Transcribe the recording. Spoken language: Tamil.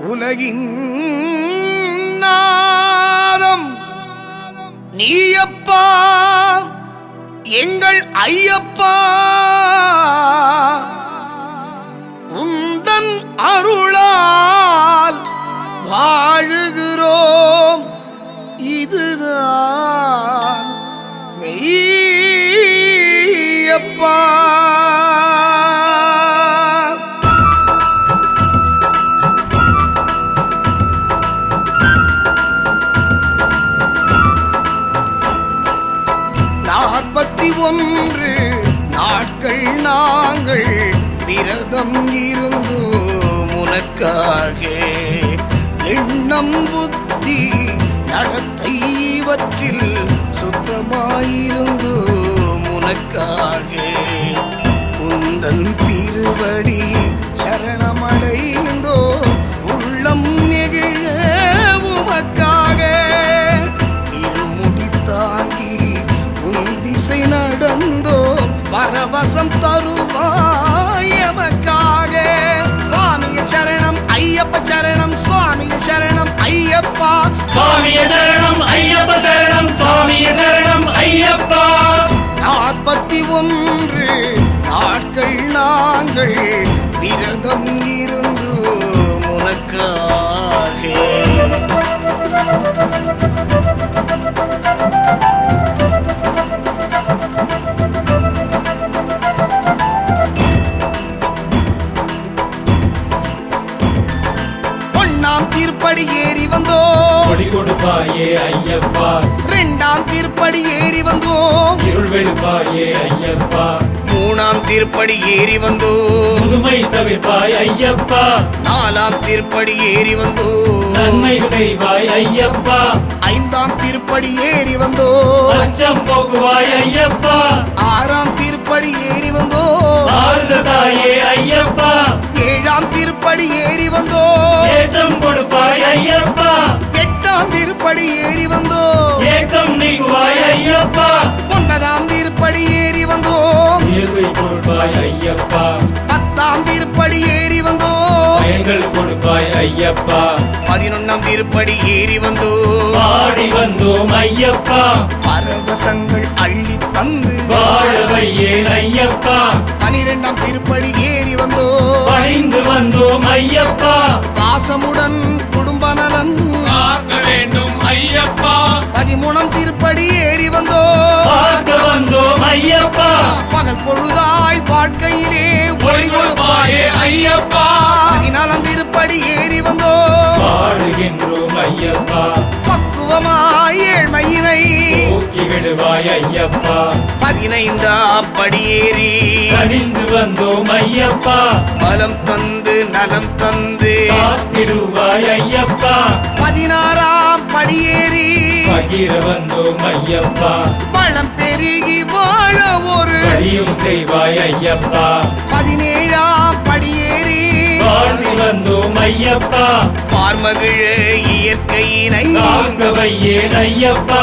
உலகின் நாதம். நீயப்பா எங்கள் ஐயப்பா. உந்தன் அருளால் வாழுகிறோம். இதுதான் மெய்யப்பா. விரதம் இருந்து உனக்காக எண்ணம் புத்தி நடத்தை இவற்றில் சுத்தமாயிருந்து உனக்காக உந்தன் நாங்கள் விரதம் இருந்து உனக்காக ஒண்ணாம் திருப்படி ஏறி வந்தோம். கொடி கொடுப்பாயே ஐயப்பா. ரெண்டாம் திருப்படி ஏறி வந்தோம். இருள் வெளுப்பாயே ஐயப்பா. மூணாம் திருப்படி ஏறி வந்தோம் முதுமை தவிர்ப்பாய் ஐயப்பா. நாலாம் திருப்படி ஏறி வந்தோம் நன்மை செய்வாய் ஐயப்பா. ஐந்தாம் திருப்படி ஏறி வந்தோம் அச்சம் போக்குவாய் ஐயப்பா. ஆறாம் திருப்படி ஏறி வந்தோம் ஆறுத தாயே ஐயப்பா. ஏழாம் திருப்படி ஏறி வந்தோம் ஏற்றம் கொடுப்பாய் ஐயப்பா. எட்டாம் திருப்படி ஏறி வந்தோம் கொடுப்பாய் ஐயப்பா. பத்தாம் திருப்படி ஏறி வந்தோம் பயங்கள் கொடுப்பாய் ஐயப்பா. பதினொன்னாம் திருப்படி ஏறி வந்தோம் பாடி வந்தோம் ஐயப்பா. பரவசங்கள் அள்ளி தந்து. வாழ வையேன் ஐயப்பா. பனிரெண்டாம் திருப்படி ஏறி வந்தோம் பணிந்து வந்தோம் ஐயப்பா. பாசமுடன் குடும்ப நலன். வேண்டும் ஐயப்பா. பதிமூணாம் திருப்படி ஏறி வந்தோம் பார்க்க விடுவாய் ஐயப்பா பதினைந்தாம் படியேறி. கனிந்து வந்தோம் ஐயப்பா. பலம் தந்து நலம் தந்து. காத்திடுவாய் ஐயப்பா பதினாறாம் படியேறி. பகிர வந்தோம் ஐயப்பா. பழம் பெருகி வாழ ஒரு படியும் செய்வாய் ஐயப்பா பதினேழாம் படியேறி. வாழ்ந்து வந்தோம் ஐயப்பா. பார்மகிழ இயற்கையினை. ஐயப்பா.